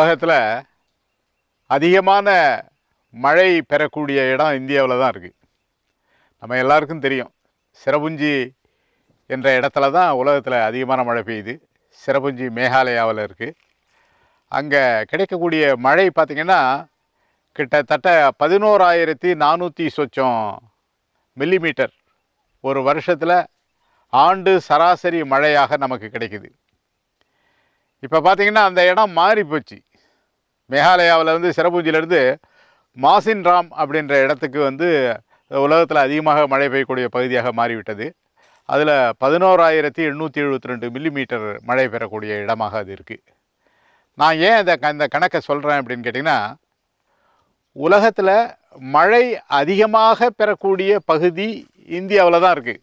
உலகத்தில் அதிகமான மழை பெறக்கூடிய இடம் இந்தியாவில் தான் இருக்குது நம்ம எல்லாருக்கும் தெரியும். சிரபுஞ்சி என்ற இடத்துல தான் உலகத்தில் அதிகமான மழை பெய்யுது. சிரபுஞ்சி மேகாலயாவில் இருக்குது அங்கே கிடைக்கக்கூடிய மழை பார்த்திங்கன்னா கிட்டத்தட்ட பதினோராயிரத்தி நானூற்றி சொச்சம் மில்லிமீட்டர். ஒரு வருஷத்தில் ஆண்டு சராசரி மழையாக நமக்கு கிடைக்குது. இப்போ பார்த்தீங்கன்னா அந்த இடம் மாறி போச்சு மேகாலயாவில் வந்து சிரபூஞ்சிலேருந்து மாசின் ராம் அப்படின்ற இடத்துக்கு வந்து உலகத்தில் அதிகமாக மழை பெய்யக்கூடிய பகுதியாக மாறிவிட்டது. அதில் பதினோராயிரத்தி எண்ணூற்றி எழுபத்தி ரெண்டு மில்லிமீட்டர் மழை பெறக்கூடிய இடமாக அது இருக்குது நான் ஏன் அந்த க- இந்த கணக்கை சொல்கிறேன் அப்படின்னு கேட்டிங்கன்னா உலகத்தில் மழை அதிகமாக பெறக்கூடிய பகுதி இந்தியாவில் தான் இருக்குது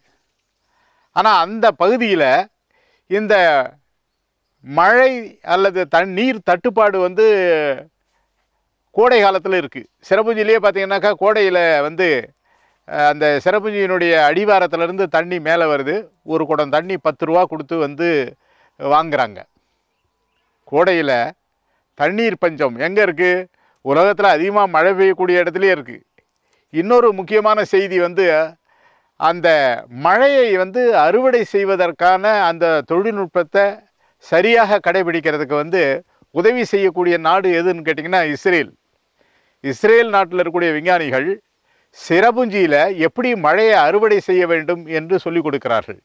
ஆனால் அந்த பகுதியில் இந்த மழை அல்லது தண்ணீர் தட்டுப்பாடு வந்து கோடை காலத்தில் இருக்குது சிறப்புஞ்சிலேயே பார்த்தீங்கன்னாக்கா கோடையில் வந்து அந்த சிறப்புஞ்சியினுடைய அடிவாரத்துலேருந்து தண்ணி மேலே வருது. ஒரு குடம் தண்ணி பத்து ரூபா கொடுத்து வந்து வாங்குறாங்க. கோடையில் தண்ணீர் பஞ்சம் எங்கே இருக்குது உலகத்தில் அதிகமாக மழை பெய்யக்கூடிய இடத்துலையே இருக்குது இன்னொரு முக்கியமான செய்தி வந்து அந்த மழையை வந்து அறுவடை செய்வதற்கான அந்த தொழில்நுட்பத்தை சரியாக கடைபிடிக்கிறதுக்கு வந்து உதவி செய்யக்கூடிய நாடு எதுன்னு கேட்டிங்கன்னா இஸ்ரேல். இஸ்ரேல் நாட்டில் இருக்கக்கூடிய விஞ்ஞானிகள் சிரபுஞ்சியில் எப்படி மழையை அறுவடை செய்ய வேண்டும் என்று சொல்லிக் கொடுக்கிறார்கள்.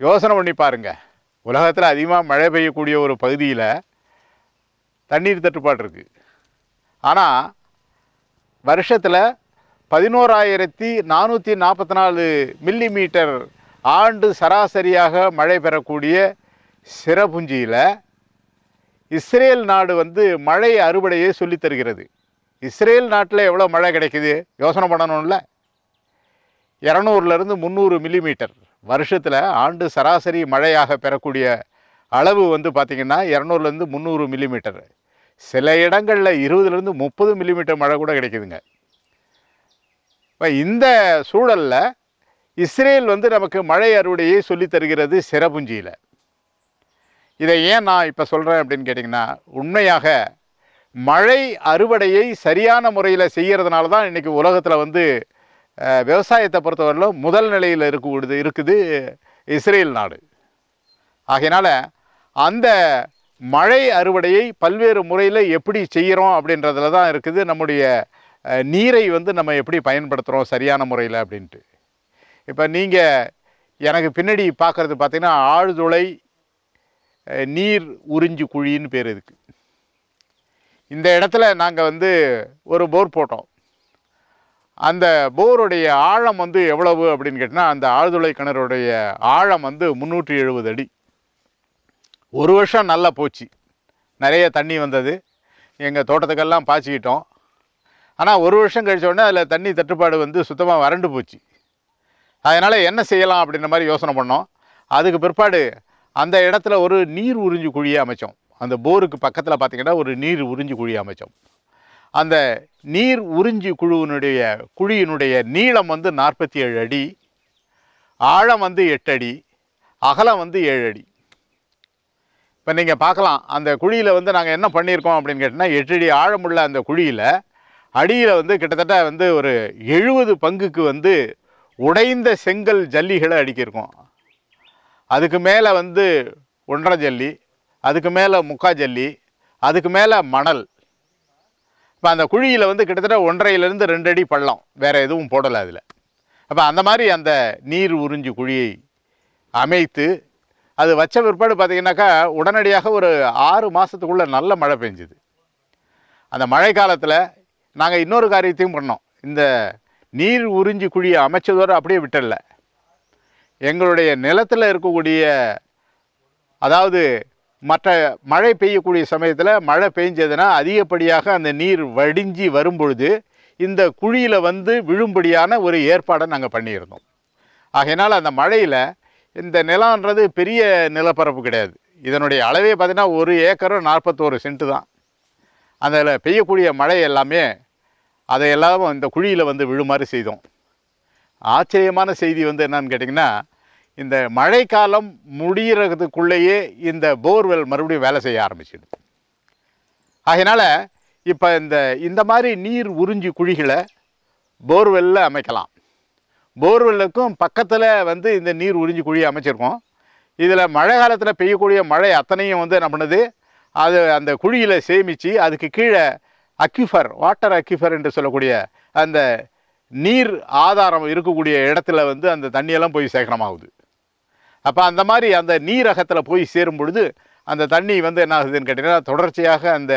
யோசனை பண்ணி பாருங்கள் உலகத்தில் அதிகமாக மழை பெய்யக்கூடிய ஒரு பகுதியில் தண்ணீர் தட்டுப்பாடு இருக்குது ஆனால் வருஷத்தில் பதினோராயிரத்தி நானூற்றி நாற்பத்தி நாலு மில்லி மீட்டர் ஆண்டு சராசரியாக மழை பெறக்கூடிய சிறபுஞ்சியில் இஸ்ரேல் நாடு வந்து மழை அறுவடையை சொல்லித் தருகிறது. இஸ்ரேல் நாட்டில் எவ்வளோ மழை கிடைக்குது? யோசனை பண்ணணும்ல. இரநூறுலேருந்து முந்நூறு மில்லிமீட்டர். வருஷத்தில் ஆண்டு சராசரி மழையாக பெறக்கூடிய அளவு வந்து பார்த்திங்கன்னா இரநூறுலேருந்து முந்நூறு மில்லிமீட்டர். சில இடங்களில் இருபதுலேருந்து முப்பது மில்லிமீட்டர் மழை கூட கிடைக்குதுங்க. இப்போ இந்த சூழலில் இஸ்ரேல் வந்து நமக்கு மழை அறுவடையை சொல்லி தருகிறது சிறபுஞ்சியில். இதை ஏன் நான் இப்போ சொல்கிறேன் அப்படின்னு கேட்டிங்கன்னா உண்மையாக மழை அறுவடையை சரியான முறையில் செய்கிறதுனால தான் இன்றைக்கி உலகத்தில் வந்து விவசாயத்தை பொறுத்தவரையிலும் முதல் நிலையில் இருக்கக்கூடியது இருக்குது இஸ்ரேல் நாடு. ஆகையினால் அந்த மழை அறுவடையை பல்வேறு முறையில் எப்படி செய்கிறோம் அப்படின்றதுல தான் இருக்குது நம்முடைய நீரை வந்து நம்ம எப்படி பயன்படுத்துகிறோம் சரியான முறையில் அப்படின்ட்டு. இப்போ நீங்கள் எனக்கு பின்னாடி பார்க்குறது பார்த்திங்கன்னா ஆழ்துளை நீர் உறிஞ்சு குழின்னு பேர் இதுக்கு. இந்த இடத்துல நாங்கள் வந்து ஒரு போர் போட்டோம். அந்த போருடைய ஆழம் வந்து எவ்வளவு அப்படின்னு கேட்டிங்கன்னா அந்த ஆழ்துளை கிணறுடைய ஆழம் வந்து முந்நூற்றி எழுபது அடி. ஒரு வருஷம் நல்லா போச்சு. நிறைய தண்ணி வந்தது. எங்கள் தோட்டத்துக்கெல்லாம் பாய்ச்சிக்கிட்டோம். ஆனால் ஒரு வருஷம் கழிச்ச உடனே அதில் தண்ணி தட்டுப்பாடு வந்து சுத்தமாக வறண்டு போச்சு. அதனால் என்ன செய்யலாம் அப்படின்ற மாதிரி யோசனை பண்ணோம். அதுக்கு பிற்பாடு அந்த இடத்துல ஒரு நீர் உறிஞ்சு குழியை அமைச்சோம். அந்த போருக்கு பக்கத்தில் பார்த்திங்கன்னா ஒரு நீர் உறிஞ்சு குழி அமைச்சோம். அந்த நீர் உறிஞ்சி குழுவினுடைய குழியினுடைய நீளம் வந்து நாற்பத்தி ஏழு அடி ஆழம் வந்து எட்டு அடி அகலம் வந்து ஏழு அடி. இப்போ நீங்கள் பார்க்கலாம் அந்த குழியில் வந்து நாங்கள் என்ன பண்ணியிருக்கோம் அப்படின்னு கேட்டிங்கன்னா எட்டு அடி ஆழமுள்ள அந்த குழியில் அடியில் வந்து கிட்டத்தட்ட வந்து ஒரு எழுபது பங்குக்கு வந்து உடைந்த செங்கல் ஜல்லிகளை அடுக்கியிருக்கோம் அதுக்கு மேலே வந்து ஒன்றரை ஜல்லி அதுக்கு மேலே முக்கா ஜல்லி அதுக்கு மேலே மணல். இப்போ அந்த குழியில் வந்து கிட்டத்தட்ட ஒன்றரையிலேருந்து ரெண்டு அடி பள்ளம். வேறு எதுவும் போடலை அதில். அப்போ அந்த மாதிரி அந்த நீர் உறிஞ்சு குழியை அமைத்து அது வச்ச பிற்பாடு பார்த்தீங்கன்னாக்கா உடனடியாக ஒரு ஆறு மாதத்துக்குள்ளே நல்ல மழை பெஞ்சுது. அந்த மழை காலத்தில் நாங்கள் இன்னொரு காரியத்தையும் பண்ணோம். இந்த நீர் உறிஞ்சி குழியை அமைச்சதோடு அப்படியே விட்டல. எங்களுடைய நிலத்தில் இருக்கக்கூடிய அதாவது மற்ற மழை பெய்யக்கூடிய சமயத்தில் மழை பெஞ்சதுன்னா அதிகப்படியாக அந்த நீர் வடிஞ்சி வரும்பொழுது இந்த குழியில் வந்து விழும்படியான ஒரு ஏற்பாடை நாங்கள் பண்ணியிருந்தோம். ஆகையினால் அந்த மழையில் இந்த நிலம்ன்றது பெரிய நிலப்பரப்பு கிடையாது. இதனுடைய அளவே பார்த்திங்கன்னா ஒரு ஏக்கரும் நாற்பத்தோரு சென்ட்டு தான் அதில் பெய்யக்கூடிய மழை எல்லாமே அதையெல்லாம் இந்த குழியில் வந்து விழுமாறு செய்தோம். ஆச்சரியமான செய்தி வந்து என்னன்னு கேட்டிங்கன்னா இந்த மழைக்காலம் முடிகிறதுக்குள்ளேயே இந்த போர்வெல் மறுபடியும் வேலை செய்ய ஆரம்பிச்சிடுது ஆகையினால இப்போ இந்த இந்த மாதிரி நீர் உறிஞ்சி குழிகளை போர்வெல்லில் அமைக்கலாம். போர்வெல்லுக்கும் பக்கத்தில் வந்து இந்த நீர் உறிஞ்சி குழி அமைச்சிருக்கோம். இதில் மழை காலத்தில் பெய்யக்கூடிய மழை அத்தனையும் வந்து என்ன பண்ணுது? அது அந்த குழியில் சேமித்து அதுக்கு கீழே அக்யூஃபர் வாட்டர் அக்யூஃபர் என்று சொல்லக்கூடிய அந்த நீர் ஆதாரம் இருக்கக்கூடிய இடத்துல வந்து அந்த தண்ணியெல்லாம் போய் சேகரமாகுது. அப்போ அந்த மாதிரி அந்த நீரகத்தில் போய் சேரும் பொழுது அந்த தண்ணி வந்து என்ன ஆகுதுன்னு கேட்டிங்கன்னா தொடர்ச்சியாக அந்த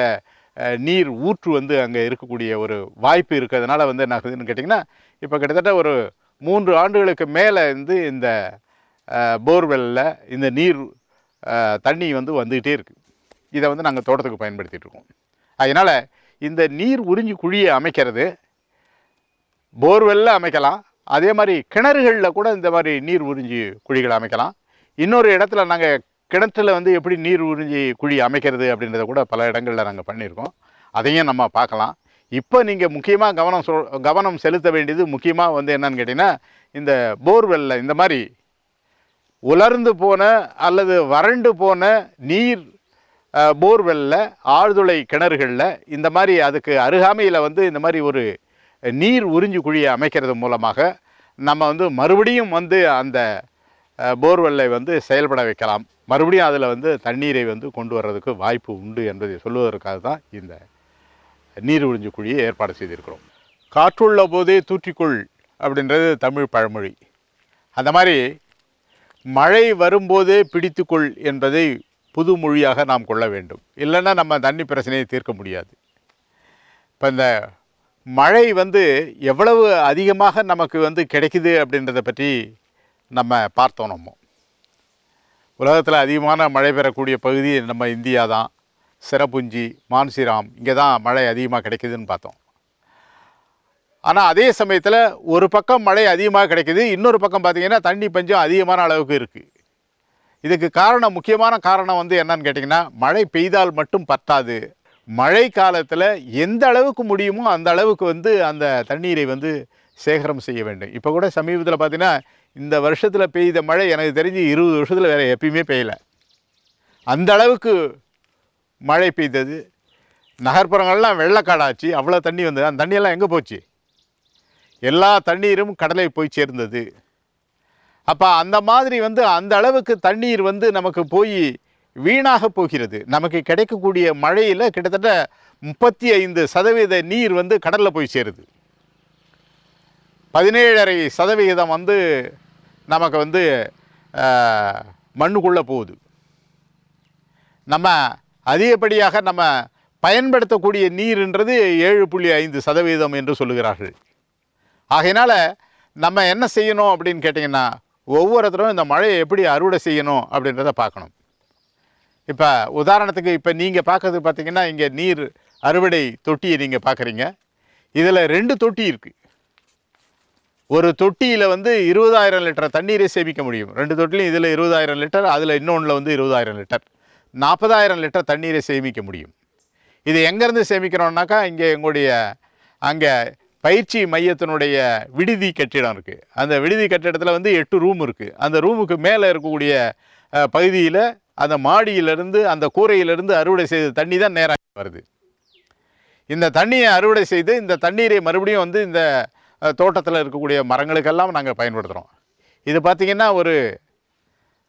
நீர் ஊற்று வந்து அங்கே இருக்கக்கூடிய ஒரு வாய்ப்பு இருக்கிறதுனால வந்து என்ன ஆகுதுன்னு கேட்டிங்கன்னா இப்போ கிட்டத்தட்ட ஒரு மூன்று ஆண்டுகளுக்கு மேலே வந்து இந்த போர்வெல்லில் இந்த நீர் தண்ணி வந்து வந்துக்கிட்டே இருக்குது இதை வந்து நாங்கள் தோட்டத்துக்கு பயன்படுத்திகிட்ருக்கோம் அதனால் இந்த நீர் உறிஞ்சி குழியை அமைக்கிறது. போர்வெல்ல அமைக்கலாம். அதே மாதிரி கிணறுகளில் கூட இந்த மாதிரி நீர் உறிஞ்சி குழிகளை அமைக்கலாம். இன்னொரு இடத்துல நாங்கள் கிணத்துல வந்து எப்படி நீர் உறிஞ்சி குழி அமைக்கிறது அப்படின்றத கூட பல இடங்களில் நாங்கள் பண்ணியிருக்கோம். அதையும் நம்ம பார்க்கலாம். இப்போ நீங்கள் முக்கியமாக கவனம் சொல் கவனம் செலுத்த வேண்டியது முக்கியமாக வந்து என்னன்னு கேட்டிங்கன்னா இந்த போர்வெல்ல இந்த மாதிரி உலர்ந்து போன அல்லது வறண்டு போன நீர் போர்வெல்லில் போர்வெல்ல ஆழ்துளை கிணறுகளில் இந்த மாதிரி அதுக்கு அருகாமையில் வந்து இந்த மாதிரி ஒரு நீர் உறிஞ்சு குழியை அமைக்கிறது மூலமாக நம்ம வந்து மறுபடியும் வந்து அந்த போர்வெல்லை வந்து செயல்பட வைக்கலாம். மறுபடியும் அதில் வந்து தண்ணீரை வந்து கொண்டு வர்றதுக்கு வாய்ப்பு உண்டு என்பதை சொல்வதற்காக தான் இந்த நீர் உறிஞ்சு குழியை ஏற்பாடு செய்திருக்கிறோம். காற்றுள்ள போதே தூற்றிக்குள் அப்படின்றது தமிழ் பழமொழி. அந்த மாதிரி மழை வரும்போதே பிடித்துக்கொள் என்பதை புது மொழியாக நாம் கொள்ள வேண்டும். இல்லைன்னா நம்ம தண்ணி பிரச்சனையை தீர்க்க முடியாது. இப்போ இந்த மழை வந்து எவ்வளவு அதிகமாக நமக்கு வந்து கிடைக்குது அப்படின்றத பற்றி நம்ம பார்த்தோம் நம்ம. உலகத்தில் அதிகமான மழை பெறக்கூடிய பகுதி நம்ம இந்தியா தான். சிறப்புஞ்சி மான்சிராம் இங்கே தான் மழை அதிகமாக கிடைக்குதுன்னு பார்த்தோம். ஆனால் அதே சமயத்தில் ஒரு பக்கம் மழை அதிகமாக கிடைக்குது இன்னொரு பக்கம் பார்த்திங்கன்னா தண்ணி பஞ்சம் அதிகமான அளவுக்கு இருக்குது இதுக்கு காரணம் முக்கியமான காரணம் வந்து என்னன்னு கேட்டிங்கன்னா மழை பெய்தால் மட்டும் பத்தாது. மழை காலத்தில் எந்த அளவுக்கு முடியுமோ அந்த அளவுக்கு வந்து அந்த தண்ணீரை வந்து சேகரம் செய்ய வேண்டும். இப்போ கூட சமீபத்தில் பார்த்தீங்கன்னா இந்த வருஷத்தில் பெய்த மழை எனக்கு தெரிஞ்சு இருபது வருஷத்தில் வேறு எப்பயுமே பெய்யலை. அந்த அளவுக்கு மழை பெய்தது. நகர்ப்புறங்கள்லாம் வெள்ளக்காடாச்சு அவ்வளோ தண்ணி வந்தது. அந்த தண்ணியெல்லாம் எங்கே போச்சு? எல்லா தண்ணீரும் கடலை போய் சேர்ந்தது. அப்போ அந்த மாதிரி வந்து அந்த அளவுக்கு தண்ணீர் வந்து நமக்கு போய் வீணாக போகிறது. நமக்கு கிடைக்கக்கூடிய மழையில் கிட்டத்தட்ட முப்பத்தி ஐந்து சதவீத நீர் வந்து கடலில் போய் சேருது. பதினேழரை சதவிகிதம் வந்து நமக்கு வந்து மண்ணுக்குள்ளே போகுது. நம்ம அதிகப்படியாக நம்ம பயன்படுத்தக்கூடிய நீர்ன்றது ஏழு புள்ளி ஐந்து சதவீதம் என்று சொல்லுகிறார்கள். ஆகையினால் நம்ம என்ன செய்யணும் அப்படின்னு கேட்டிங்கன்னா ஒவ்வொருத்தரும் இந்த மழையை எப்படி அறுவடை செய்யணும் அப்படின்றத பார்க்கணும். இப்போ உதாரணத்துக்கு இப்போ நீங்கள் பார்க்கறது பார்த்தீங்கன்னா இங்கே நீர் அறுவடை தொட்டியை நீங்கள் பார்க்குறீங்க. இதில் ரெண்டு தொட்டி இருக்குது ஒரு தொட்டியில் வந்து இருபதாயிரம் லிட்டர் தண்ணீரை சேமிக்க முடியும். ரெண்டு தொட்டிலையும் இதில் இருபதாயிரம் லிட்டர் அதில் இன்னொன்றில் வந்து இருபதாயிரம் லிட்டர். நாற்பதாயிரம் லிட்டர் தண்ணீரை சேமிக்க முடியும். இது எங்கேருந்து சேமிக்கிறோம்னாக்கா இங்கே எங்களுடைய அங்கே பயிற்சி மையத்தினுடைய விடுதி கட்டிடம் இருக்குது அந்த விடுதி கட்டிடத்தில் வந்து எட்டு ரூம் இருக்குது அந்த ரூமுக்கு மேலே இருக்கக்கூடிய பகுதியில் அந்த மாடியிலிருந்து அந்த கூரையிலிருந்து அறுவடை செய்த தண்ணி தான் நேராக வருது. இந்த தண்ணியை அறுவடை செய்து இந்த தண்ணீரை மறுபடியும் வந்து இந்த தோட்டத்தில் இருக்கக்கூடிய மரங்களுக்கெல்லாம் நாங்கள் பயன்படுத்துகிறோம் இது பார்த்திங்கன்னா ஒரு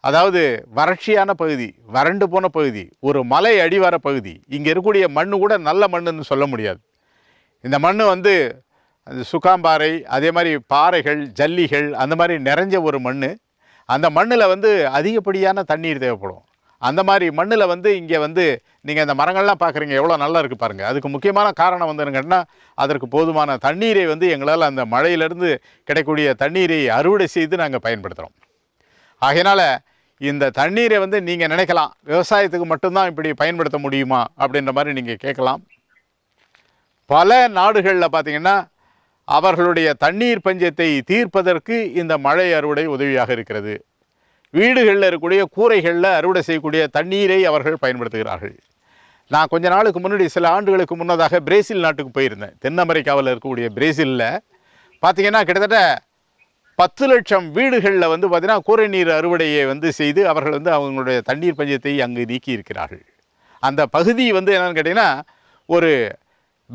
அதாவது வறட்சியான பகுதி வறண்டு போன பகுதி ஒரு மலை அடிவார பகுதி இங்கே இருக்கக்கூடிய மண் கூட நல்ல மண்ணுன்னு சொல்ல முடியாது. இந்த மண் வந்து அந்த சுக்காம்பாறை அதே மாதிரி பாறைகள் ஜல்லிகள் அந்த மாதிரி நிறைஞ்ச ஒரு மண் அந்த மண்ணில் வந்து அதிகப்படியான தண்ணீர் தேவைப்படும். அந்த மாதிரி மண்ணில் வந்து இங்கே வந்து நீங்கள் இந்த மரங்கள்லாம் பார்க்குறீங்க எவ்வளோ நல்லா இருக்குது பாருங்கள் அதுக்கு முக்கியமான காரணம் வந்து என்னங்கன்னா அதற்கு போதுமான தண்ணீரை வந்து எங்களால் அந்த மழையிலேருந்து கிடைக்கக்கூடிய தண்ணீரை அறுவடை செய்து நாங்கள் பயன்படுத்துகிறோம் ஆகையினால் இந்த தண்ணீரை வந்து நீங்கள் நினைக்கலாம் விவசாயத்துக்கு மட்டும்தான் இப்படி பயன்படுத்த முடியுமா அப்படின்ற மாதிரி நீங்கள் கேட்கலாம். பல நாடுகளில் பார்த்தீங்கன்னா அவர்களுடைய தண்ணீர் பஞ்சத்தை தீர்ப்பதற்கு இந்த மழை அறுவடை உதவியாக இருக்கிறது. வீடுகளில் இருக்கக்கூடிய கூரைகளில் அறுவடை செய்யக்கூடிய தண்ணீரை அவர்கள் பயன்படுத்துகிறார்கள். நான் கொஞ்ச நாளுக்கு முன்னாடி சில ஆண்டுகளுக்கு முன்னதாக பிரேசில் நாட்டுக்கு போயிருந்தேன். தென் அமெரிக்காவில் இருக்கக்கூடிய பிரேசிலில் பார்த்தீங்கன்னா கிட்டத்தட்ட பத்து லட்சம் வீடுகளில் வந்து பார்த்திங்கன்னா கூரை நீர் அறுவடையை வந்து செய்து அவர்கள் வந்து அவங்களுடைய தண்ணீர் பஞ்சத்தை அங்கு நீக்கி இருக்கிறார்கள் அந்த பகுதி வந்து என்னென்னு கேட்டிங்கன்னா ஒரு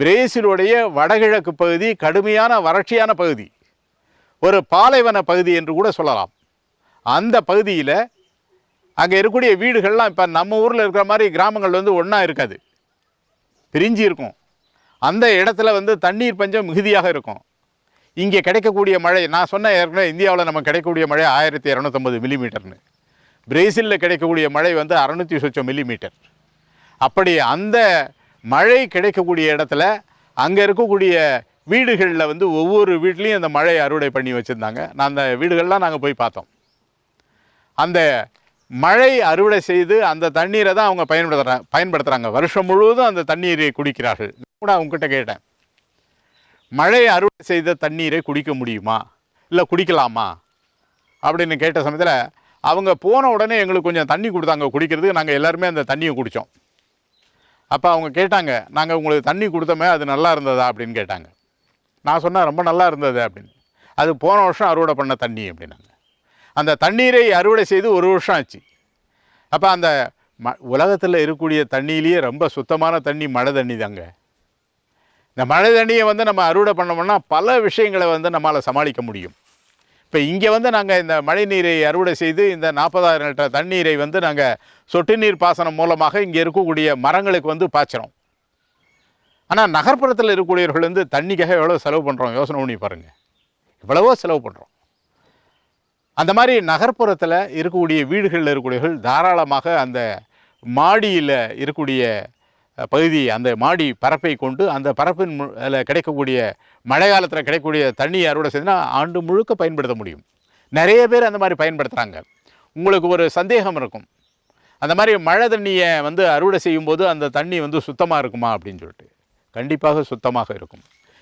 பிரேசிலுடைய வடகிழக்கு பகுதி கடுமையான வறட்சியான பகுதி. ஒரு பாலைவன பகுதி என்று கூட சொல்லலாம். அந்த பகுதியில் அங்கே இருக்கக்கூடிய வீடுகள்லாம் இப்போ நம்ம ஊரில் இருக்கிற மாதிரி கிராமங்கள் வந்து ஒன்றா இருக்காது. பிரிஞ்சு இருக்கும். அந்த இடத்துல வந்து தண்ணீர் பஞ்சம் மிகுதியாக இருக்கும். இங்கே கிடைக்கக்கூடிய மழை நான் சொன்ன ஏற்கனவே இந்தியாவில் நம்ம கிடைக்கக்கூடிய மழை ஆயிரத்தி இரநூத்தம்பது மில்லிமீட்டர்னு. பிரேசிலில் கிடைக்கக்கூடிய மழை வந்து அறநூற்றி சொச்சம் மில்லிமீட்டர். அப்படி அந்த மழை கிடைக்கக்கூடிய இடத்துல அங்கே இருக்கக்கூடிய வீடுகளில் வந்து ஒவ்வொரு வீட்லேயும் அந்த மழையை அறுவடை பண்ணி வச்சுருந்தாங்க. நான் அந்த வீடுகள்லாம் நாங்கள் போய் பார்த்தோம். அந்த மழை அறுவடை செய்து அந்த தண்ணீரை தான் அவங்க பயன்படுத்துகிறாங்க பயன்படுத்துகிறாங்க வருஷம் முழுவதும் அந்த தண்ணீரை குடிக்கிறார்கள். கூட அவங்ககிட்ட கேட்டேன். மழை அறுவடை செய்த தண்ணீரை குடிக்க முடியுமா? இல்லை குடிக்கலாமா? அப்படின்னு கேட்ட சமயத்தில் அவங்க போன உடனே எங்களுக்கு கொஞ்சம் தண்ணி கொடுத்தாங்க. குடிக்கிறதுக்கு நாங்கள் எல்லாருமே அந்த தண்ணியை குடித்தோம் அப்போ அவங்க கேட்டாங்க நாங்கள் உங்களுக்கு தண்ணி கொடுத்தோமே அது நல்லா இருந்ததா? அப்படின்னு கேட்டாங்க. நான் சொன்னேன் ரொம்ப நல்லா இருந்தது அப்படின்னு. அது போன வருஷம் அறுவடை பண்ண தண்ணி அப்படின்னாங்க. அந்த தண்ணீரை அறுவடை செய்து ஒரு வருஷம் ஆச்சு. அப்போ அந்த ம உலகத்தில் இருக்கக்கூடிய தண்ணியிலேயே ரொம்ப சுத்தமான தண்ணி மழை தண்ணி தாங்க. இந்த மழை தண்ணியை வந்து நம்ம அறுவடை பண்ணோம்னா பல விஷயங்களை வந்து நம்மளால் சமாளிக்க முடியும். இப்போ இங்கே வந்து நாங்கள் இந்த மழை நீரை அறுவடை செய்து இந்த நாற்பதாயிரம் லிட்டர் தண்ணீரை வந்து நாங்கள் சொட்டு நீர் பாசனம் மூலமாக இங்கே இருக்கக்கூடிய மரங்களுக்கு வந்து பாய்ச்சுறோம். ஆனால் நகர்ப்புறத்தில் இருக்கக்கூடியவர்கள் வந்து தண்ணிக்காக எவ்வளோ செலவு பண்ணுறோம் யோசனை பண்ணி பாருங்கள் எவ்வளவோ செலவு பண்ணுறோம் அந்த மாதிரி நகர்ப்புறத்தில் இருக்கக்கூடிய வீடுகளில் இருக்கக்கூடியவர்கள் தாராளமாக அந்த மாடியில் இருக்கக்கூடிய பகுதி அந்த மாடி பரப்பை கொண்டு அந்த பரப்பின் மு- அதில் கிடைக்கக்கூடிய மழை காலத்தில் கிடைக்கக்கூடிய தண்ணி அறுவடை செய்தால் ஆண்டு முழுக்க பயன்படுத்த முடியும். நிறைய பேர் அந்த மாதிரி பயன்படுத்துகிறாங்க உங்களுக்கு ஒரு சந்தேகம் இருக்கும். அந்த மாதிரி மழை தண்ணியை வந்து அறுவடை செய்யும்போது அந்த தண்ணி வந்து சுத்தமாக இருக்குமா அப்படின்னு சொல்லிட்டு. கண்டிப்பாக சுத்தமாக இருக்கும்.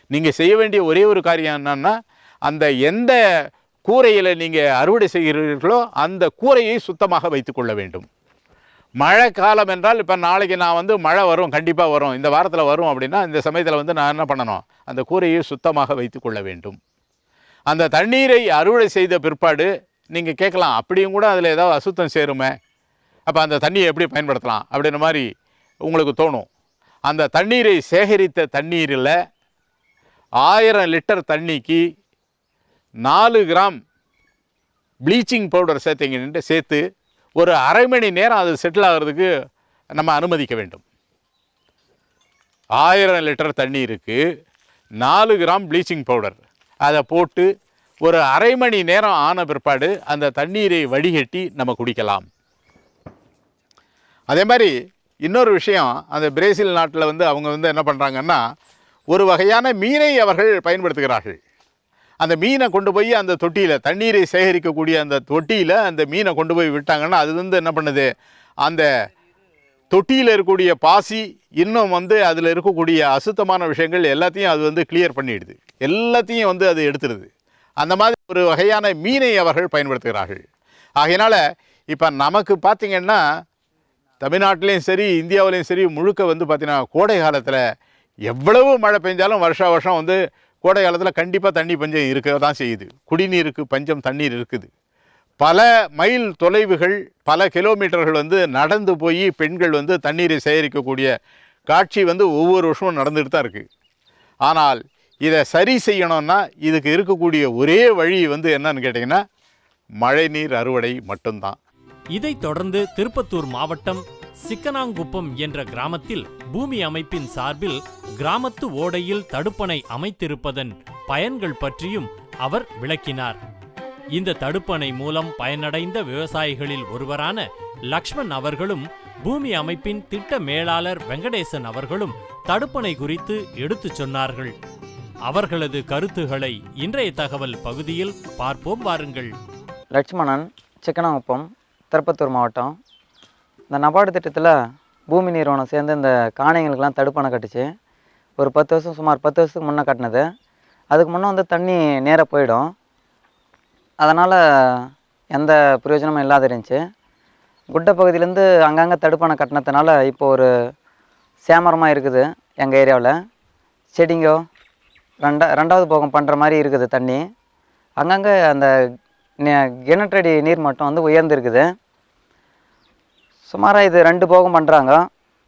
நீங்கள் செய்ய வேண்டிய ஒரே ஒரு காரியம் என்னன்னா அந்த எந்த கூரையில் நீங்கள் அறுவடை செய்கிறீர்களோ அந்த கூரையை சுத்தமாக வைத்துக்கொள்ள வேண்டும். மழை காலம் என்றால் இப்போ நாளைக்கு நான் வந்து மழை வரும் கண்டிப்பாக வரும். இந்த வாரத்தில் வரும் அப்படின்னா இந்த சமயத்தில் வந்து நான் என்ன பண்ணணும்? அந்த கூரையை சுத்தமாக வைத்து கொள்ள வேண்டும். அந்த தண்ணீரை அறுவடை செய்த பிற்பாடு நீங்கள் கேட்கலாம் அப்படியும் கூட அதில் ஏதாவது அசுத்தம் சேருமே. அப்போ அந்த தண்ணியை எப்படி பயன்படுத்தலாம்? அப்படின்ற மாதிரி உங்களுக்கு தோணும். அந்த தண்ணீரை சேகரித்த தண்ணீரில் ஆயிரம் லிட்டர் தண்ணிக்கு நாலு கிராம் ப்ளீச்சிங் பவுடர் சேர்த்தீங்கன்னு சேர்த்து ஒரு அரை மணி நேரம் அது செட்டில் ஆகிறதுக்கு நம்ம அனுமதிக்க வேண்டும். ஆயிரம் லிட்டர் தண்ணீருக்கு நாலு கிராம் ப்ளீச்சிங் பவுடர் அதை போட்டு ஒரு அரை மணி நேரம் ஆன பிற்பாடு அந்த தண்ணீரை வடிகட்டி நம்ம குடிக்கலாம். அதே மாதிரி இன்னொரு விஷயம் அந்த பிரேசில் நாட்டில் வந்து அவங்க வந்து என்ன பண்ணுறாங்கன்னா ஒரு வகையான மீனை அவர்கள் பயன்படுத்துகிறார்கள். அந்த மீனை கொண்டு போய் அந்த தொட்டியில் தண்ணீரை சேகரிக்கக்கூடிய அந்த தொட்டியில் அந்த மீனை கொண்டு போய் விட்டாங்கன்னா அது வந்து என்ன பண்ணுது? அந்த தொட்டியில் இருக்கக்கூடிய பாசி இன்னும் வந்து அதில் இருக்கக்கூடிய அசுத்தமான விஷயங்கள் எல்லாத்தையும் அது வந்து கிளியர் பண்ணிடுது. எல்லாத்தையும் வந்து அது எடுத்துருது அந்த மாதிரி ஒரு வகையான மீனை அவர்கள் பயன்படுத்துகிறார்கள். ஆகையினால் இப்போ நமக்கு பார்த்திங்கன்னா தமிழ்நாட்டிலையும் சரி இந்தியாவிலையும் சரி முழுக்க வந்து பார்த்திங்கன்னா கோடை காலத்தில் எவ்வளவு மழை பெஞ்சாலும் வருஷா வருஷம் வந்து கோடை காலத்தில் கண்டிப்பாக தண்ணி பஞ்சம் இருக்க தான் செய்யுது. குடிநீருக்கு பஞ்சம் தண்ணீர் இருக்குது. பல மைல் தொலைவுகள் பல கிலோமீட்டர்கள் வந்து நடந்து போய் பெண்கள் வந்து தண்ணீரை சேகரிக்கக்கூடிய காட்சி வந்து ஒவ்வொரு வருஷமும் நடந்துகிட்டு தான் இருக்குது ஆனால் இதை சரி செய்யணும்னா இதுக்கு இருக்கக்கூடிய ஒரே வழி வந்து என்னன்னு கேட்டிங்கன்னா மழைநீர் அறுவடை மட்டும்தான். இதைத் தொடர்ந்து திருப்பத்தூர் மாவட்டம் சிக்கனாங்குப்பம் என்ற கிராமத்தில் பூமி அமைப்பின் சார்பில் கிராமத்து ஓடையில் தடுப்பணை அமைத்திருப்பதன் பயன்கள் பற்றியும் அவர் விளக்கினார். இந்த தடுப்பணை மூலம் பயனடைந்த விவசாயிகளில் ஒருவரான லக்ஷ்மண் அவர்களும் பூமி அமைப்பின் திட்ட மேலாளர் வெங்கடேசன் அவர்களும் தடுப்பணை குறித்து எடுத்துச் சொன்னார்கள். அவர்களது கருத்துகளை இன்றைய தகவல் பகுதியில் பார்ப்போம் வாருங்கள். லட்சுமணன் சிக்கனாங்குப்பம் திருப்பத்தூர் மாவட்டம் இந்த நபார்டு திட்டத்தில் பூமி நிறுவனம் சேர்ந்து இந்த காணைங்களுக்கெல்லாம் தடுப்பணை கட்டுச்சு. ஒரு பத்து வருஷம் சுமார் பத்து வருஷத்துக்கு முன்னே கட்டினது. அதுக்கு முன்னே வந்து தண்ணி நேராக போயிடும். அதனால் எந்த பிரயோஜனமும் இல்லாத இருந்துச்சு. குட்டை பகுதியிலேருந்து அங்கங்கே தடுப்பணை கட்டினதுனால இப்போ ஒரு சேமரமாக இருக்குது எங்கள் ஏரியாவில். செடிங்கோ ரெண்டா ரெண்டாவது போகம் பண்ணுற மாதிரி இருக்குது தண்ணி. அங்கங்கே அந்த நெ- கிணற்றடி நீர் மட்டம் வந்து உயர்ந்துருக்குது. சுமாராக இது ரெண்டு போகம் பண்ணுறாங்க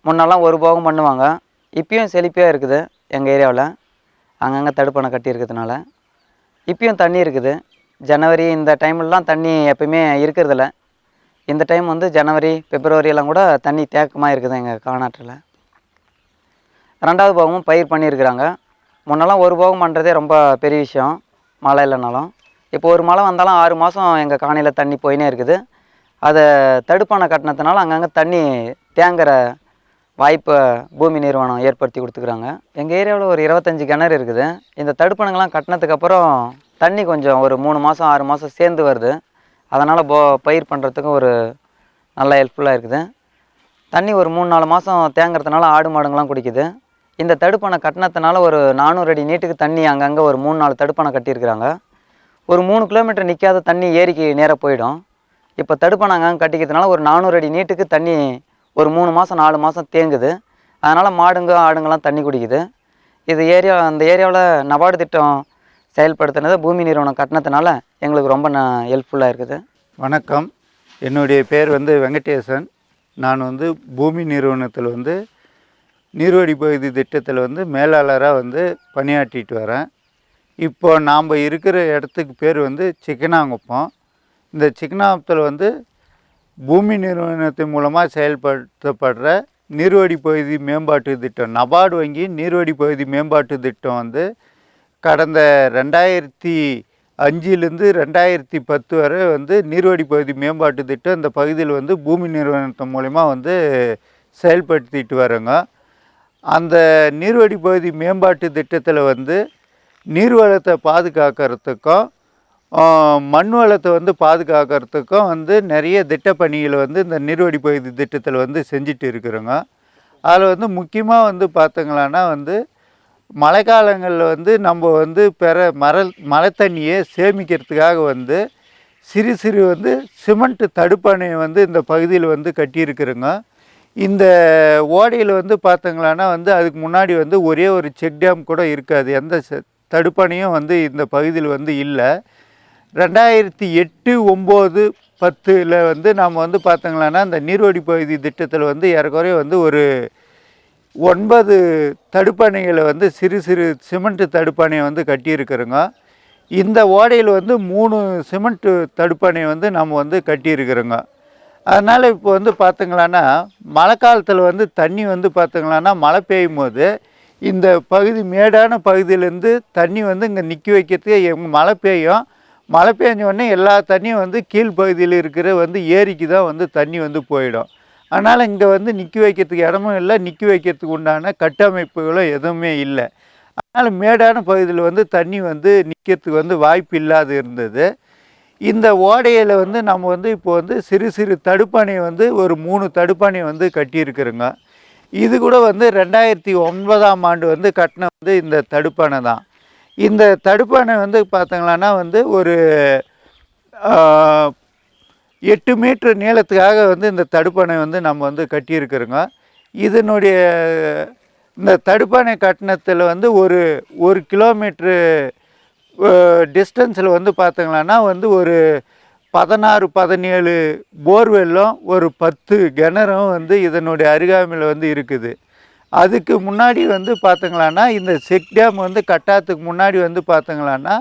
முன்னெல்லாம் ஒரு போகம் பண்ணுவாங்க. இப்பயும் செழிப்பியாக இருக்குது எங்கள் ஏரியாவில். அங்கங்கே தடுப்பணை கட்டியிருக்கிறதுனால. இப்பயும் தண்ணி இருக்குது. ஜனவரி இந்த டைம்லலாம் தண்ணி எப்பயுமே இருக்கிறதில்ல. இந்த டைம் வந்து ஜனவரி பிப்ரவரியெல்லாம் கூட தண்ணி தேக்கமாக இருக்குது எங்கள் காணாற்றில் ரெண்டாவது போகமும் பயிர் பண்ணியிருக்கிறாங்க. முன்னெல்லாம் ஒரு போகம் பண்ணுறதே ரொம்ப பெரிய விஷயம். மழை இல்லைனாலும். இப்போ ஒரு மழை வந்தாலும் ஆறு மாதம் எங்கள் காணியில் தண்ணி போயினே இருக்குது. அதை தடுப்பணை கட்டினதுனால அங்கங்கே தண்ணி தேங்குற வாய்ப்பை பூமி நிறுவனம் ஏற்படுத்தி கொடுத்துக்குறாங்க. எங்கள் ஏரியாவில் ஒரு இருபத்தஞ்சி கிணறு இருக்குது. இந்த தடுப்பணங்கள்லாம் கட்டினதுக்கப்புறம் தண்ணி கொஞ்சம் ஒரு மூணு மாதம் ஆறு மாதம் சேர்ந்து வருது. அதனால் போ பயிர் பண்ணுறதுக்கும் ஒரு நல்ல ஹெல்ப்ஃபுல்லாக இருக்குது. தண்ணி ஒரு மூணு நாலு மாதம் தேங்குறதுனால ஆடு மாடுங்கள்லாம் குடிக்குது. இந்த தடுப்பணை கட்டினதுனால ஒரு நானூறு அடி நீட்டுக்கு தண்ணி அங்கங்கே ஒரு மூணு நாலு தடுப்பணை கட்டியிருக்கிறாங்க. ஒரு மூணு கிலோமீட்டர் நிற்காத தண்ணி ஏரிக்கு நேராக போயிடும். இப்போ தடுப்பணை கட்டிக்கிறதுனால ஒரு நானூறு அடி நீட்டுக்கு தண்ணி ஒரு மூணு மாதம் நாலு மாதம் தேங்குது. அதனால் மாடுங்க ஆடுங்கெல்லாம் தண்ணி குடிக்குது. இது ஏரியா அந்த ஏரியாவில் நபார்டு திட்டம் செயல்படுத்தினது பூமி நிறுவனம் கட்டினதுனால எங்களுக்கு ரொம்ப ந ஹெல்ப்ஃபுல்லாக இருக்குது. வணக்கம். என்னுடைய பேர் வந்து வெங்கடேசன். நான் வந்து பூமி நிறுவனத்தில் வந்து நீர்வடி பகுதி திட்டத்தில் வந்து மேலாளராக வந்து பணியாற்றிட்டு வரேன். இப்போ நாம் இருக்கிற இடத்துக்கு பேர் வந்து சிக்கனாங்குப்பம். இந்த சிக்னாபத்தில் வந்து பூமி நிறுவனத்தின் மூலமாக செயல்படுத்தப்படுற நீர்வடி பகுதி மேம்பாட்டு திட்டம். நபார்டு வங்கி நீர்வடி பகுதி மேம்பாட்டு திட்டம் வந்து கடந்த ரெண்டாயிரத்தி அஞ்சிலிருந்து ரெண்டாயிரத்தி பத்து வரை வந்து நீர்வடி பகுதி மேம்பாட்டு திட்டம் இந்த பகுதியில் வந்து பூமி நிறுவனத்தின் மூலிமா வந்து செயல்படுத்திட்டு வரோங்க அந்த நீர்வடி பகுதி மேம்பாட்டு திட்டத்தில் வந்து நீர்வளத்தை பாதுகாக்கிறதுக்கும் மண் வளத்தை வந்து பாதுகாக்கிறதுக்கும் வந்து நிறைய திட்டப்பணிகளை வந்து இந்த நீர்வடி பகுதி திட்டத்தில் வந்து செஞ்சுட்டு இருக்கிறோங்க. அதில் வந்து முக்கியமாக வந்து பார்த்தீங்களான்னா வந்து மழைக்காலங்களில் வந்து நம்ம வந்து பெற மர மழை தண்ணியை சேமிக்கிறதுக்காக வந்து சிறு சிறு வந்து சிமெண்ட்டு தடுப்பணையை வந்து இந்த பகுதியில் வந்து கட்டியிருக்கிறோங்க. இந்த ஓடையில் வந்து பார்த்தீங்களான்னா வந்து அதுக்கு முன்னாடி வந்து ஒரே ஒரு செக் டேம் கூட இருக்காது. எந்த செ- தடுப்பணையும் வந்து இந்த பகுதியில் வந்து இல்லை. ரெண்டாயிரத்தி எட்டு ஒம்பது பத்தில் வந்து நாம் வந்து பார்த்தீங்களான்னா இந்த நீர்வடி பகுதி திட்டத்தில் வந்து ஏறக்குறைய வந்து ஒரு ஒன்பது தடுப்பணைகளை வந்து சிறு சிறு சிமெண்ட்டு தடுப்பணையை வந்து கட்டியிருக்கிறோங்க. இந்த ஓடையில் வந்து மூணு சிமெண்ட்டு தடுப்பணையை வந்து நம்ம வந்து கட்டியிருக்கிறோங்க. அதனால் இப்போ வந்து பார்த்திங்களான்னா மழை காலத்தில் வந்து தண்ணி வந்து பார்த்திங்களான்னா மழை பெய்யும் போது இந்த பகுதி மேடான பகுதியிலேருந்து தண்ணி வந்து இங்கே நிற்க வைக்கிறதுக்கு எங்க மழை பெய்யும். மழை பெஞ்ச உடனே எல்லா தண்ணியும் வந்து கீழ்ப்பகுதியில் இருக்கிற வந்து ஏரிக்கு தான் வந்து தண்ணி வந்து போயிடும். அதனால் இங்கே வந்து நிற்க வைக்கிறதுக்கு இடமும் இல்லை நிற்க வைக்கிறதுக்கு உண்டான கட்டமைப்புகளும் எதுவுமே இல்லை. அதனால் மேடான பகுதியில் வந்து தண்ணி வந்து நிற்கிறதுக்கு வந்து வாய்ப்பு இல்லாது இருந்தது. இந்த ஓடையில் வந்து நம்ம வந்து இப்போ வந்து சிறு சிறு தடுப்பணை வந்து ஒரு மூணு தடுப்பணை வந்து கட்டியிருக்கிறோங்க. இது கூட வந்து ரெண்டாயிரத்தி ஒன்பதாம் ஆண்டு வந்து கட்டின வந்து இந்த தடுப்பணை தான். இந்த தடுப்பணை வந்து பார்த்தீங்களான்னா வந்து ஒரு எட்டு மீட்ரு நீளத்துக்காக வந்து இந்த தடுப்பணை வந்து நம்ம வந்து கட்டியிருக்கிறோங்க. இதனுடைய இந்த தடுப்பணை கட்டணத்தில் வந்து ஒரு ஒரு கிலோமீட்ரு டிஸ்டன்ஸில் வந்து பார்த்தீங்களான்னா வந்து ஒரு பதினாறு பதினேழு போர்வெல்லும் ஒரு பத்து கிணறும் வந்து இதனுடைய அருகாமையில் வந்து இருக்குது. அதுக்கு முன்னாடி வந்து பார்த்திங்களான்னா இந்த செக் டேம் வந்து கட்டாததுக்கு முன்னாடி வந்து பார்த்தீங்களான்னா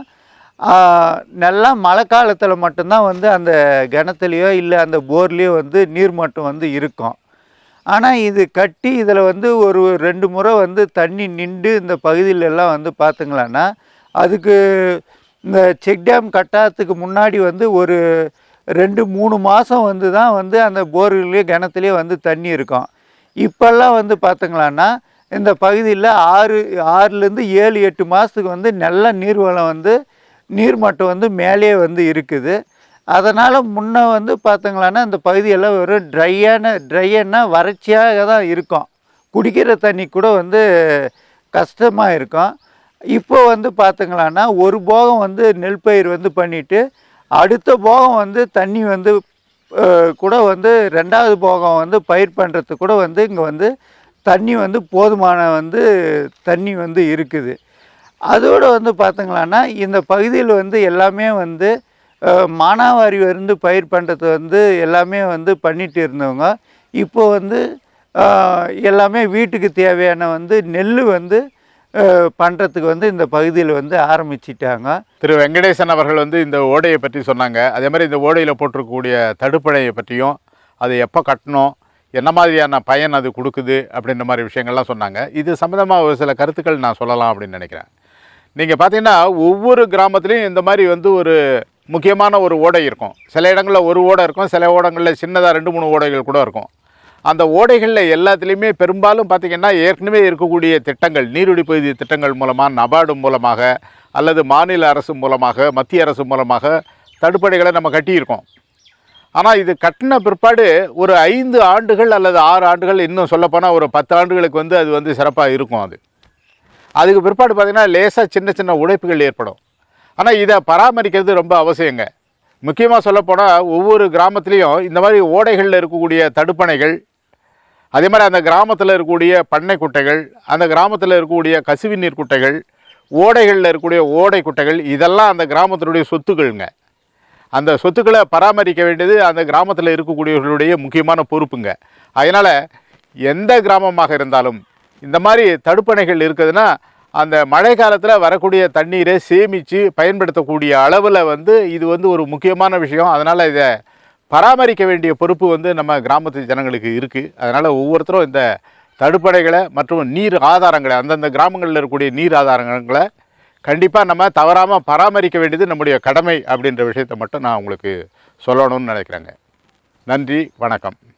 நல்லா மழை காலத்தில் மட்டும்தான் வந்து அந்த கிணத்துலையோ இல்லை அந்த போர்லேயோ வந்து நீர்மட்டம் வந்து இருக்கும். ஆனால் இது கட்டி இதில் வந்து ஒரு ரெண்டு முறை வந்து தண்ணி நின்று இந்த பகுதியிலெல்லாம் வந்து பார்த்துங்களான்னா அதுக்கு இந்த செக் டேம் கட்டாததுக்கு முன்னாடி வந்து ஒரு ரெண்டு மூணு மாதம் வந்து தான் வந்து அந்த போர்லேயே கிணத்துலேயே வந்து தண்ணி இருக்கும். இப்போல்லாம் வந்து பார்த்துங்களான்னா இந்த பகுதியில் ஆறு ஆறுலேருந்து ஏழு எட்டு மாதத்துக்கு வந்து நல்ல நீர்வளம் வந்து நீர்மட்டம் வந்து மேலேயே வந்து இருக்குது. அதனால் முன்ன வந்து பார்த்தீங்களான்னா இந்த பகுதியெல்லாம் வெறும் ட்ரையான ட்ரையன்னா வறட்சியாக தான் இருக்கும். குடிக்கிற தண்ணி கூட வந்து கஷ்டமாக இருக்கும். இப்போ வந்து பார்த்தீங்களான்னா ஒரு போகம் வந்து நெல் பயிர் வந்து பண்ணிவிட்டு அடுத்த போகம் வந்து தண்ணி வந்து கூட வந்து ரெண்டாவது போகம் வந்து பயிர் பண்ணுறதுக்கு கூட வந்து இங்கே வந்து தண்ணி வந்து போதுமான வந்து தண்ணி வந்து இருக்குது. அதோடு வந்து பார்த்திங்களான்னா இந்த பகுதியில் வந்து எல்லாமே வந்து மானாவாரி வந்து பயிர் பண்ணுறது வந்து எல்லாமே வந்து பண்ணிட்டு இருந்தவங்க. இப்போ வந்து எல்லாமே வீட்டுக்கு தேவையான வந்து நெல் வந்து பண்ணுறதுக்கு வந்து இந்த பகுதியில் வந்து ஆரம்பிச்சிட்டாங்க. திரு வெங்கடேசன் அவர்கள் வந்து இந்த ஓடையை பற்றி சொன்னாங்க. அதே மாதிரி இந்த ஓடையில் போட்டிருக்கக்கூடிய தடுப்பணையை பற்றியும் அது எப்போ கட்டணும் என்ன மாதிரியான பயன் அது கொடுக்குது அப்படின்ற மாதிரி விஷயங்கள்லாம் சொன்னாங்க. இது சம்மந்தமாக ஒரு சில கருத்துக்கள் நான் சொல்லலாம் அப்படின்னு நினைக்கிறேன். நீங்கள் பார்த்தீங்கன்னா ஒவ்வொரு கிராமத்துலேயும் இந்த மாதிரி வந்து ஒரு முக்கியமான ஒரு ஓடை இருக்கும். சில இடங்களில் ஒரு ஓடை இருக்கும் சில ஓடங்களில் சின்னதாக ரெண்டு மூணு ஓடைகள் கூட இருக்கும். அந்த ஓடைகளில் எல்லாத்துலேயுமே பெரும்பாலும் பார்த்திங்கன்னா ஏற்கனவே இருக்கக்கூடிய திட்டங்கள் நீருடி பகுதி திட்டங்கள் மூலமாக நபார்டு மூலமாக அல்லது மாநில அரசு மூலமாக மத்திய அரசு மூலமாக தடுப்பணைகளை நம்ம கட்டியிருக்கோம். ஆனால் இது கட்டின பிற்பாடு ஒரு ஐந்து ஆண்டுகள் அல்லது ஆறு ஆண்டுகள் இன்னும் சொல்லப்போனால் ஒரு பத்து ஆண்டுகளுக்கு வந்து அது வந்து சிறப்பாக இருக்கும் அது. அதுக்கு பிற்பாடு பார்த்திங்கன்னா லேசாக சின்ன சின்ன உடைப்புகள் ஏற்படும். ஆனால் இதை பராமரிக்கிறது ரொம்ப அவசியங்க. முக்கியமாக சொல்லப்போனால் ஒவ்வொரு கிராமத்துலேயும் இந்த மாதிரி ஓடைகளில் இருக்கக்கூடிய தடுப்பணைகள் அதே மாதிரி அந்த கிராமத்தில் இருக்கக்கூடிய பண்ணை குட்டைகள் அந்த கிராமத்தில் இருக்கக்கூடிய கசிவு நீர் குட்டைகள் ஓடைகளில் இருக்கக்கூடிய ஓடை குட்டைகள் இதெல்லாம் அந்த கிராமத்தினுடைய சொத்துக்கள்ங்க. அந்த சொத்துக்களை பராமரிக்க வேண்டியது அந்த கிராமத்தில் இருக்கக்கூடியவர்களுடைய முக்கியமான பொறுப்புங்க. அதனால் எந்த கிராமமாக இருந்தாலும் இந்த மாதிரி தடுப்பணைகள் இருக்குதுன்னா அந்த மழை காலத்தில் வரக்கூடிய தண்ணீரை சேமித்து பயன்படுத்தக்கூடிய அளவில் வந்து இது வந்து ஒரு முக்கியமான விஷயம். அதனால் இதை பராமரிக்க வேண்டிய பொறுப்பு வந்து நம்ம கிராமத்து ஜனங்களுக்கு இருக்குது அதனால் ஒவ்வொருத்தரும் இந்த தடுப்படைகளை மற்றும் நீர் ஆதாரங்களை அந்தந்த கிராமங்களில் இருக்கக்கூடிய நீர் ஆதாரங்களை கண்டிப்பாக நம்ம தவறாமல் பராமரிக்க வேண்டியது நம்முடைய கடமை அப்படின்ற விஷயத்தை மட்டும் நான் உங்களுக்கு சொல்லணும்னு நினைக்கிறேங்க. நன்றி வணக்கம்.